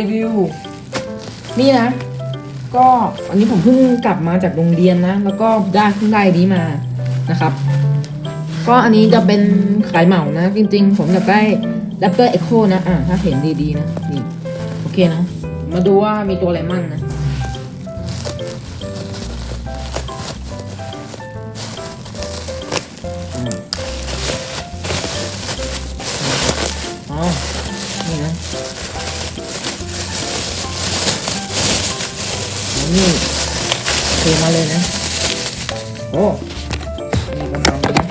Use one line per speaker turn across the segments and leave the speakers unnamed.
รีวิว นี่นะ ก็อันนี้ผมเพิ่งกลับมาจากโรงเรียนนะ แล้วก็ได้เพิ่งได้นี้มานะครับ ก็อันนี้จะเป็นขายเหมานะ จริงๆ ผมอยากได้ Raptor Echo นะ อ่าถ้าเห็นดีๆนะ นี่ โอเคนะ มาดูว่ามีตัวอะไรมั่งนะ เลยนะ โอ้นี่ประมาณนี้นะ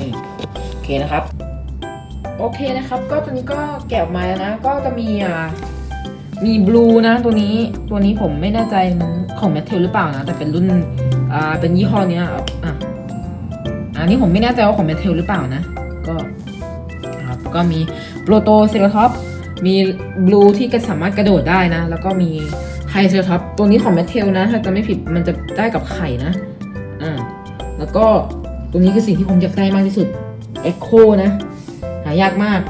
นี่โอเคนะครับ โอเคนะครับ ก็ตัวนี้ก็แกะออกมาแล้วนะ ก็จะมีอ่ามีบลูนะตัวนี้ตัวนี้ผมไม่แน่ใจมันของแมทเทลหรือเปล่านะ แต่เป็นรุ่นอ่าเป็นยี่ห้อเนี้ยอะอะอันนี้ผมไม่แน่ใจว่าของแมทเทลหรือเปล่านะ ก็ครับก็มีโปรโตเซราท็อปมีบลูที่ก็สามารถกระโดดได้นะ แล้วก็มี ไฮเซอร์ท็อปตัวนี้ของแมทเทลนะ ถ้าจะไม่ผิดมันจะได้กับไข่นะอ่าแล้วก็ตัวนี้คือสิ่งที่ผมอยากได้มากที่สุด Echo นะ หายากมาก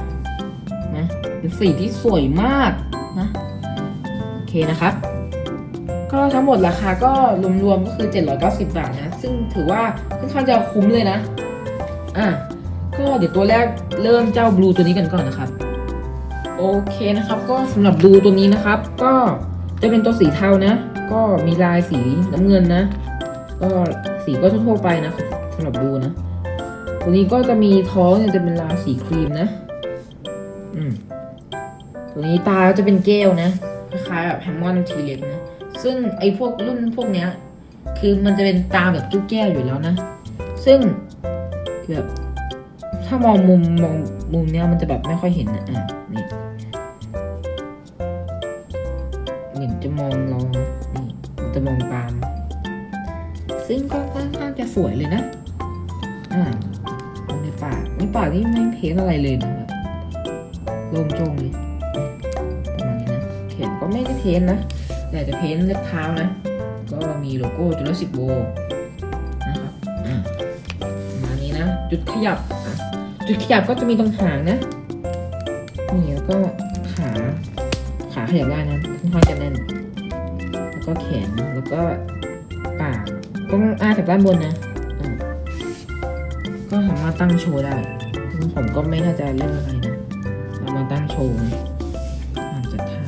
นะเป็นสีที่สวยมากนะโอเคนะครับ ก็ทั้งหมดราคาก็รวมๆก็คือ 790 บาทนะ ซึ่งถือว่าค่อนข้างจะคุ้มเลยนะอะก็เดี๋ยวตัวแรกเริ่มเจ้าบลูตัวนี้กันก่อนนะครับ โอเคนะครับ ก็สำหรับบลูตัวนี้นะครับ ก็ จะเป็นตัวสีเทานะ ก็มีลายสีน้ำเงินนะ ก็สีก็ทั่วไปนะสำหรับบูนะ ตัวนี้ก็จะมีท้องจะเป็นลายสีครีมนะ อืมตัวนี้ตาจะเป็นแก้วนะคล้ายๆแบบแฮมมอนทีเล็กนะ ซึ่งไอ้พวกรุ่นพวกเนี้ย คือมันจะเป็นตาแบบตู้แก้วอยู่แล้วนะ ซึ่งแบบถ้ามองมุมมองมุมเนี้ยมันจะแบบไม่ค่อยเห็นนะอะนี่ หมือนจะมองเรานะนี่จะมองตาม ซึ่งก็ค่อนข้างจะสวยเลยนะ อ่าในปากในปากนี่ไม่เพ้นอะไรเลยนะครับโล่งโจงเลยประมาณนี้นะแขนก็ไม่ได้เพ้นนะแต่จะเพ้นเล็บเท้านะ ก็มีโลโก้จุลศิษย์โบนะครับอ่าประมาณนี้นะ จุดขยับจุดขยับก็จะมีตรงหางนะนี่แล้วก็ขา ขยับได้นะค่อนข้างจะแน่น แล้วก็แขน แล้วก็ปากต้องอ้าจากด้านบนนะก็สามารถตั้งโชว์ได้ ผมก็ไม่น่าใจะเรื่องอะไรนะเอามาตั้งโชว์อ่าจัดท่า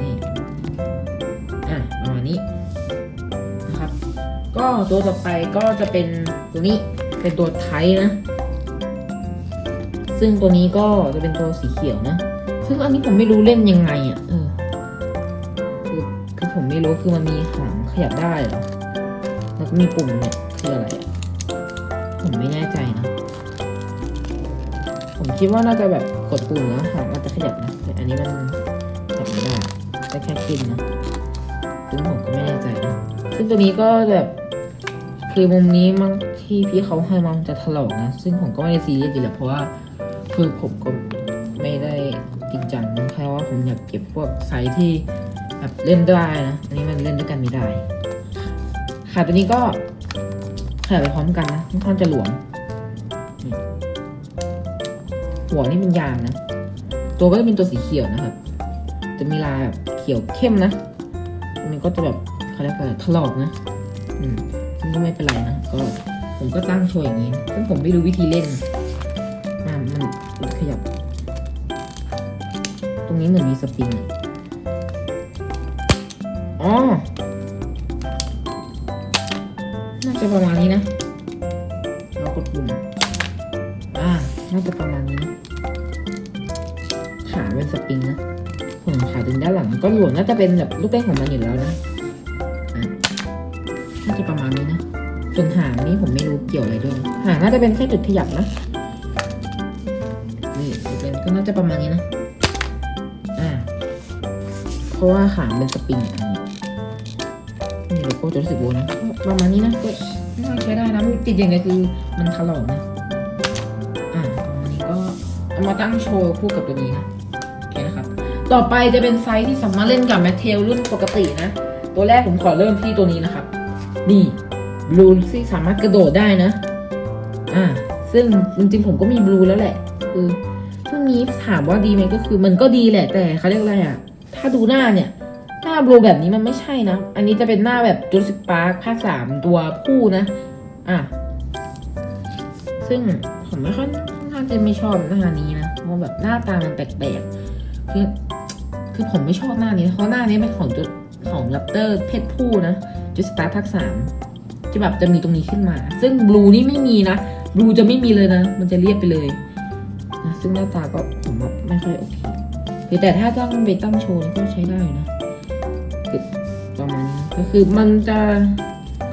นี่อะประมาณนี้นะครับ ก็ตัวต่อไปก็จะเป็นตัวนี้ เป็นตัวไทยนะ ซึ่งตัวนี้ก็จะเป็นตัวสีเขียวนะ ซึ่งอันนี้ผมไม่รู้เล่นยังไงอะ เออ คือคือผมไม่รู้คือมันมีหางขยับได้เหรอ แล้วก็มีปุ่มเนี่ยคืออะไรอะ ผมไม่แน่ใจนะ ผมคิดว่าน่าจะแบบกดปุ่มแล้วหางมันจะขยับนะแต่อันนี้มันขยับไม่ได้ได้แค่ขึ้นนะซึ่งผมก็ไม่แน่ใจนะ ซึ่งตัวนี้ก็แบบคือมุมนี้มันที่พี่เขาให้มันจะถลอกนะ ซึ่งผมก็ไม่ได้ซีเรียสอยู่แล้วเพราะว่าคือผมก็ไม่ได้ จริงจังนะแค่ว่าผมอยากเก็บพวกไซส์ที่แบบเล่นได้นะ อันนี้มันเล่นด้วยกันไม่ได้ ขาตัวนี้ก็ขยับไปพร้อมกันนะค่อนข้างจะหลวม หัวนี่เป็นยางนะ ตัวก็จะเป็นตัวสีเขียวนะครับ จะมีลายแบบเขียวเข้มนะมันก็จะแบบเขาเรียกว่าถลอกนะอืมซึ่งก็ไม่เป็นไรนะ ก็ผมก็ตั้งโชว์อย่างนี้ซึ่งผมไม่รู้วิธีเล่นอ่ามันมันขยับ ตรงนี้เหมือนมีสปริงอ๋อ น่าจะประมาณนี้นะ เรากดปุ่ม อ่า น่าจะประมาณนี้ ขาเป็นสปริงนะส่วนขาดึงด้านหลังก็หลวมน่าจะเป็นแบบลูกเล่นของมันอยู่แล้วนะอะน่าจะประมาณนี้นะ ส่วนหางนี่ผมไม่รู้เกี่ยวอะไรด้วย หางน่าจะเป็นแค่จุดขยับนะ นี่เป็นก็น่าจะประมาณนี้นะ เพราะว่าหางเป็นสปริงอันนี้นี่โลโก้จะรู้สึกโบนะประมาณนี้นะก็น่าใช้ได้นะติดอย่างไงคือมันถลอกนะอ่าประมาณนี้ก็เอามาตั้งโชว์คู่กับตัวนี้นะโอเคนะครับ ต่อไปจะเป็นไซส์ที่สามารถเล่นกับแมทเทลรุ่นปกตินะ ตัวแรกผมขอเริ่มที่ตัวนี้นะครับ นี่บลูที่สามารถกระโดดได้นะ อ่า ซึ่งจริงๆผมก็มีบลูแล้วแหละ คือช่วงนี้ถามว่าดีไหมก็คือมันก็ดีแหละแต่เขาเรียกอะไรอะ ถ้าดูหน้าเนี่ยหน้าบลูแบบนี้มันไม่ใช่นะ อันนี้จะเป็นหน้าแบบจูสิกปาร์คภาคสามตัวผู้นะ อะ ซึ่งผมไม่ค่อยน่าจะไม่ชอบหน้านี้นะเพราะแบบหน้าตามันแปลกๆ คือ คือผมไม่ชอบหน้านี้เพราะหน้านี้เป็นของจุดของแรปเตอร์เพศผู้นะจูสิปาร์คภาคสามที่แบบจะมีตรงนี้ขึ้นมา ซึ่งบลูนี่ไม่มีนะบลูจะไม่มีเลยนะ มันจะเรียบไปเลยนะซึ่งหน้าตาก็ผมว่าไม่ค่อยโอเค คือแต่ถ้าตั้งไปตั้งโชว์นี่ก็ใช้ได้อยู่นะคือประมาณนี้ก็คือมันจะ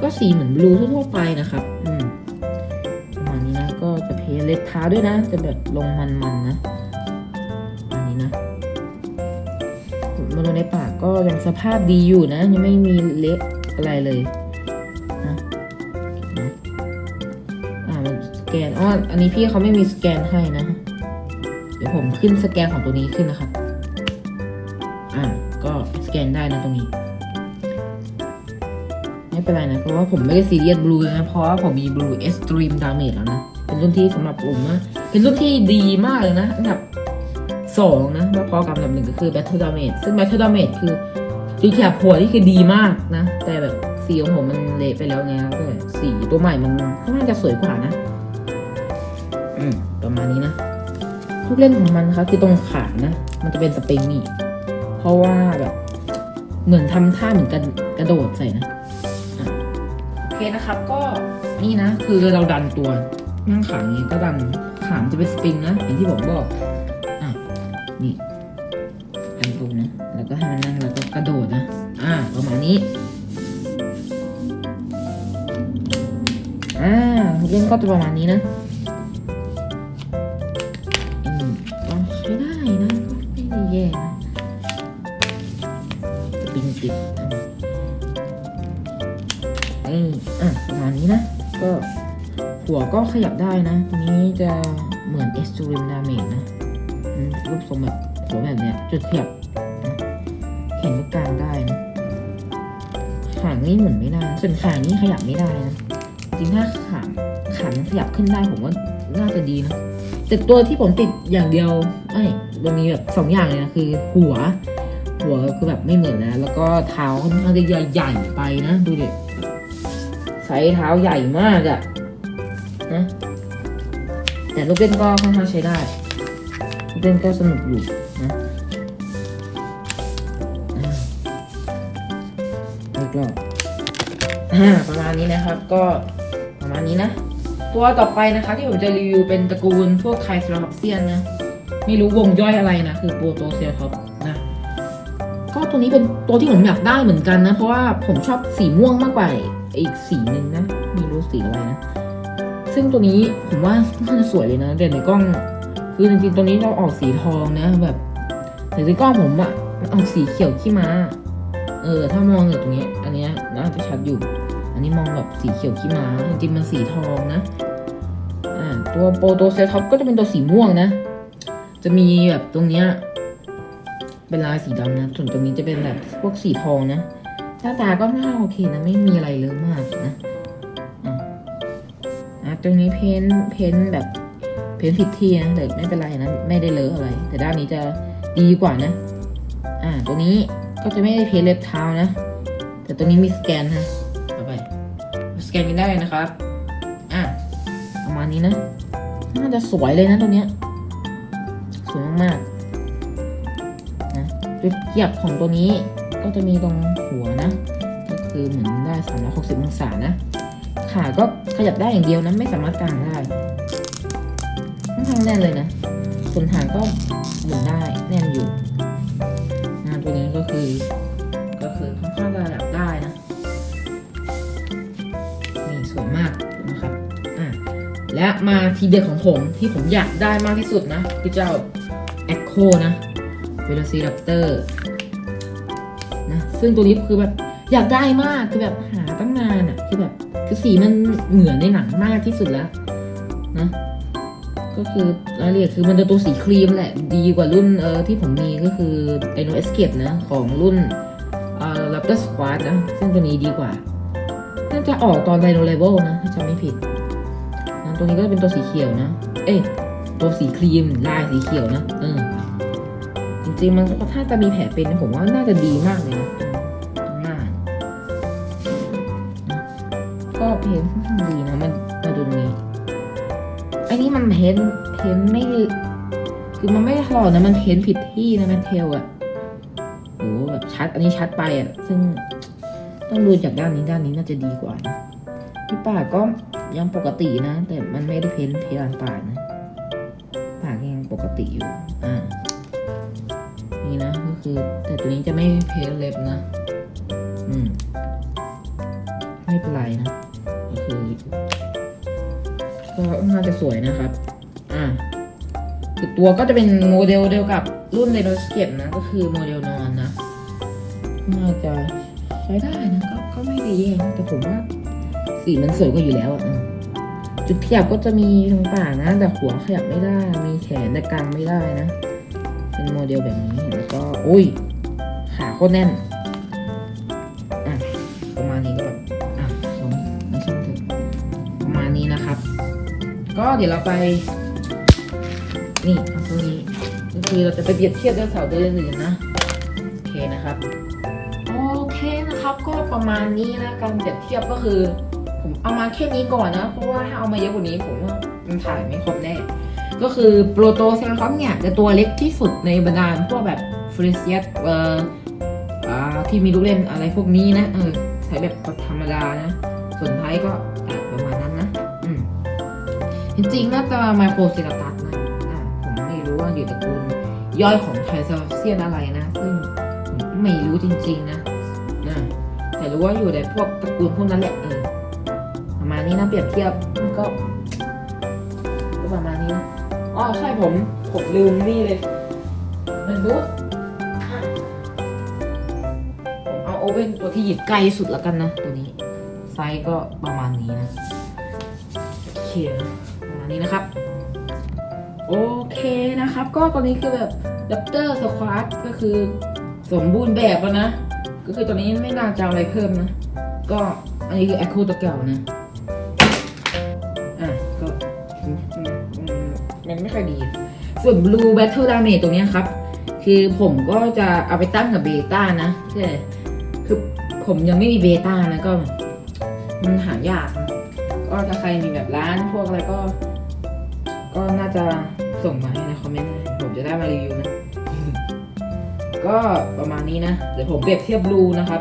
ก็สีเหมือนบลูทั่วๆไปนะครับ อืมประมาณนี้นะก็จะเพลเล็ดเท้าด้วยนะ จะแบบลงมันๆนะอันนี้นะมาดูในปากก็ยังสภาพดีอยู่นะ ยังไม่มีเละอะไรเลยนะนะอ่ามันสแกนอ๋ออันนี้พี่เขาไม่มีสแกนให้นะ เดี๋ยวผมขึ้นสแกนของตัวนี้ขึ้นนะครับอ่าก็สแก นได้นะตรงนี้ ไม่เป็นไรนะ เพราะว่าผมไม่ได้ซีเรียสบลูนะ เพราะว่าผมมีบลูเอ็กซ์ตรีมดาเมจแล้วนะ เป็นรุ่นที่สำหรับผมนะ เป็นรุ่นที่ดีมากเลยนะ อันดับสองนะแล้วพอกับอันดับหนึ่งก็คือ Battle Damage ซึ่ง Battle Damage คือดีแคบหัวนี่คือดีมากนะ แต่แบบสีของผมมันเละไปแล้วไงแล้วก็สีตัวใหม่มันค่อนข้างจะสวยกว่านะ อืมประมาณนี้นะลูกเล่นของมันนะคะคือตรงขานะ มันจะเป็นสปริงนี่ เพราะว่าแบบ เหมือนทำท่าเหมือนกันกระโดดใส่นะโอเคนะครับ ก็นี่นะ คือเราดันตัวนั่งขาอย่างนี้ก็ดันขามจะเป็นสปริงนะอย่างที่ผมบอกอะนี่ดันตรงนะแล้วก็ให้มันนั่งแล้วก็กระโดดนะอ่าประมาณนี้อ่าเล่นก็จะประมาณนี้นะอืมก็ใช้ได้นะก็ไม่ได้แย่นะ ปริงติดเอออะประมาณนี้นะ ก็หัวก็ขยับได้นะตัวนี้จะเหมือน extreme damage นะรูปทรงแบบหัวแบบเนี้ยจุดขยับนะแขนก็กลางได้นะขางนี่หมุนไม่ได้ส่วนขางนี่ขยับไม่ได้นะจริงถ้าขางขางขยับขึ้นได้ผมว่าน่าจะดีนะแต่ตัวที่ผมติดอย่างเดียวไม่มันมีแบบสองอย่างเลยนะคือหัว หัวคือแบบไม่เหมือนนะ แล้วก็เท้าค่อนข้างจะใหญ่ไปนะดูดิไซส์เท้าใหญ่มากอะนะแต่ลูกเล่นก็ค่อนข้างใช้ได้ลูกเล่นก็สนุกอยู่นะอีกรอบประมาณนี้นะครับก็ประมาณนี้นะ ตัวต่อไปนะคะที่ผมจะรีวิวเป็นตระกูลพวกไทรเซราทอปเซียนนะ ไม่รู้วงย่อยอะไรนะ คือโปรโตเซียท็อป ก็ตัวนี้เป็นตัวที่ผมอยากได้เหมือนกันนะ เพราะว่าผมชอบสีม่วงมากกว่าอีกสีหนึ่งนะไม่รู้สีอะไรนะ ซึ่งตัวนี้ผมว่าน่าจะสวยเลยนะแต่ในกล้อง คือจริงๆตัวนี้เราออกสีทองนะแบบแต่ในกล้องผมอะมันออกสีเขียวขี้ม้า เออ ถ้ามองจากตรงนี้ อันนี้น่าจะชัดอยู่ อันนี้มองแบบสีเขียวขี้ม้าจริงๆมันสีทองนะอ่าตัวโปรโตเซท็อปก็จะเป็นตัวสีม่วงนะ จะมีแบบตรงเนี้ย เป็นลายสีดำนะ ส่วนตรงนี้จะเป็นแบบพวกสีทองนะ หน้าตาก็น่าโอเคนะ ไม่มีอะไรเลยมากนะอะตรงนี้เพ้นท์เพ้นท์แบบเพ้นท์ผิดที่นะแต่ไม่เป็นไรนะ ไม่ได้เลอะอะไร แต่ด้านนี้จะดีกว่านะ อ่าตัวนี้ก็จะไม่ได้เพ้นท์เล็บเท้านะ แต่ตัวนี้มีสแกนนะเอาไป สแกนกันได้นะครับ อะประมาณนี้นะ น่าจะสวยเลยนะตัวเนี้ยสวยมากๆนะ จุดเหยียบของตัวนี้ก็จะมีตรงหัวนะ ก็คือเหมือนได้ 360 องศานะ ขาก็ขยับได้อย่างเดียวนะ ไม่สามารถกางได้ค่อนข้างแน่นเลยนะส่วนหางก็หมุนได้แน่นอยู่งานตัวนี้ก็คือ ก็คือค่อนข้างจะขยับได้นะนี่สวยมากนะครับอะและมาทีเด็ดของผมที่ผมอยากได้มากที่สุดนะคือเจ้า Echo นะ Velociraptor นะซึ่งตัวนี้คือแบบอยากได้มากคือแบบหาตั้งนานอะ่ะคือแบบคือสีมันเหมือนในหนังมากที่สุดแล้วนะก็คือรายละเอียดคือมันจะตัวสีครีมแหละ ดีกว่ารุ่นเออที่ผมมีก็คือ Dino Escape นะ ของรุ่นเอ่อ Raptor Squad นะ ซึ่งตัวนี้ดีกว่า น่าจะออกตอน Dino Level นะ ถ้าจำไม่ผิดนะตัวนี้ก็จะเป็นตัวสีเขียวนะ เอ้ยตัวสีครีมลายสีเขียวนะ เออ ริงมันถ้าจะมีแผลเป็นผมว่าน่าจะดีมากเลยนะงหน้าก็เพ้นค่อนข้างดีนะมันมาดูตรงนี้ไอ้นี่มันเพ้นเพ้นไม่คือมันไม่ถลอกนะมันเพ้นผิดที่นะมันเทลอะโอ้แบบชัดอันนี้ชัดไปอะซึ่งต้องดูจากด้านนี้ด้านนี้น่าจะดีกว่านะที่ปากก็ยังปกตินะ แต่มันไม่ได้เพ้นเพดานปากนะ ปากยังปกติอยู่อ่า คือ แต่ตัวนี้จะไม่เพ้นเล็บนะ อืม ไม่เป็นไรนะก็คือก็น่าจะสวยนะครับ อ่าคือตัวก็จะเป็นโมเดลเดียวกับรุ่นในรถเก็บนะ ก็คือโมเดลนอนนะ น่าจะใช้ได้นะก็ก็ไม่ได้แย่นะแต่ผมว่าสีมันสวยกว่าอยู่แล้วอะเออจุดขยับก็จะมีต่างๆนะ แต่หัวขยับไม่ได้ มีแขนแต่กางไม่ได้นะ เป็นโมเดลแบบนี้แล้วก็ อุ้ย ขาโคตรแน่น อะ ประมาณนี้ก็แบบอะสองไม่ใช่ถึงประมาณนี้นะครับ ก็เดี๋ยวเราไป นี่ตรงนี้ก็คือเราจะไปเปรียบเทียบด้วยเสาตัวอื่นนะ โอเคนะครับ โอเคนะครับก็ประมาณนี้นะการเปรียบเทียบก็คือ ผมเอามาแค่นี้ก่อนนะ เพราะว่าถ้าเอามาเยอะกว่านี้ผมว่ามันถ่ายไม่ครบแน่ก็คือโปรโตเซราคอมเนี่ยจะตัวเล็กที่สุดในบรรดาพวกแบบ ฟริเซียสเอ่อที่มีลูกเล่นอะไรพวกนี้นะ เออใช้แบบธรรมดานะ ส่วนท้ายก็ประมาณนั้นนะอืมจริงๆน่าจะไมโครเซราตัสนะอะผมไม่รู้ว่าอยู่ตระกูลย่อยของไทเซราเซียนอะไรนะ ซึ่งไม่รู้จริงๆนะนะแต่รู้ว่าอยู่ในพวกตระกูลพวกนั้นแหละเออประมาณนี้นะเปรียบเทียบก็ก็ประมาณนี้นะอ๋อใช่ผมผมลืมนี่เลยมันบู โอเว่นตัวที่หยิบไกลสุดแล้วกันนะ ตัวนี้ ไซส์ก็ประมาณนี้นะโอเคนประมาณนี้นะครับ โอเคนะครับ ก็ตอนนี้คือแบบดับเตอร์สควอตก็คือสมบูรณ์แบบแล้วนะ ก็คือตอนนี้ไม่น่าจะอะไรเพิ่มนะ ก็อันนี้คือแอคคูตัวเก่านะอะก็มันไม่ค่อยดี ส่วน Blue Battle Damage ตรงนี้ครับ คือผมก็จะเอาไปตั้งกับเบต้านะใช่ คือผมยังไม่มีเบต้านะก็ มันหายาก ก็ถ้าใครมีแบบร้านพวกอะไรก็ ก็น่าจะส่งมาให้ในคอมเมนต์ผมจะได้มารีวิวนะ ก็ประมาณนี้นะ เดี๋ยวผมเปรียบเทียบบลูนะครับ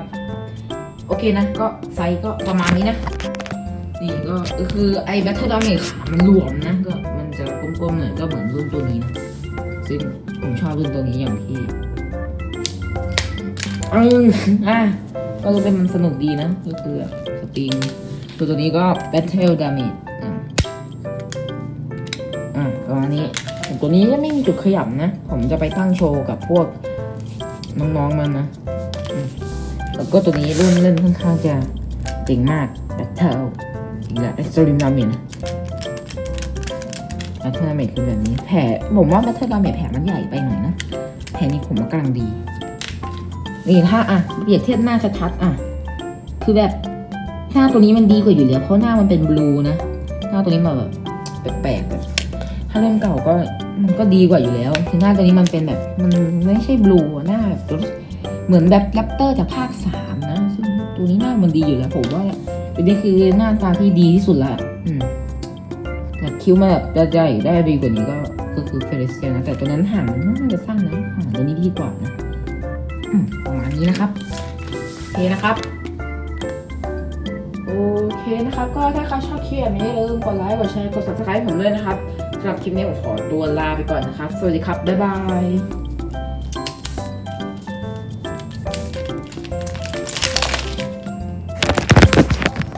โอเคนะ ก็ไซส์ก็ประมาณนี้นะ นี่ก็คือไอ้แบทเทิลดาเมจขามันหลวมนะ ก็มันจะกลมๆหน่อยก็เหมือนรุ่นตัวนี้นะ ซึ่งผมชอบรุ่นตัวนี้อย่างที่ เอออะก็รู้เป็นมันสนุกดีนะก็คือสปริงตัวตัวนี้ก็ Battle Damage อะอะประมาณนี้ตัวนี้ก็ไม่มีจุดขยับนะ ผมจะไปตั้งโชว์กับพวกน้องๆมันนะแล้วก็ตัวนี้รุ่นเล่นค่อนข้างจะเก่งมาก Battle อีกแล้ว Extreme Damage นะ Battle Damage คือแบบนี้แผลผมว่า Battle Damage แผลมันใหญ่ไปหน่อยนะ แผลนี้ผมว่ากำลังดี นี่ถ้าอะเปรียบเทียบหน้าชัดๆอะ คือแบบหน้าตัวนี้มันดีกว่าอยู่แล้วเพราะหน้ามันเป็นบลูนะหน้าตัวนี้มาแบบแปลกๆแบบถ้าเล่มเก่าก็มันก็ดีกว่าอยู่แล้วคือหน้าตัวนี้มันเป็นแบบมันไม่ใช่บลูหน้าแบบเหมือนแบบแรปเตอร์จากภาคสามนะซึ่งตัวนี้หน้ามันดีอยู่แล้วผมว่าตัวนี้คือหน้าตาที่ดีที่สุดละอืมแต่คิ้วมาแบบใหญ่ได้ดีกว่านี้ก็ก็คือเฟรเซียนะแต่ตัวนั้นห่างน่าจะสั้นนะห่างตัวนี้ดีกว่านะ ประมาณนี้นะครับโอเคนะครับ โอเคนะครับ ก็ถ้าใครชอบคลิปแบบนี้อย่าลืมกดไลค์กดแชร์กด subscribe ผมด้วยนะครับสำหรับคลิปนี้ผมขอตัวลาไปก่อนนะครับ สวัสดีครับ บ๊ายบาย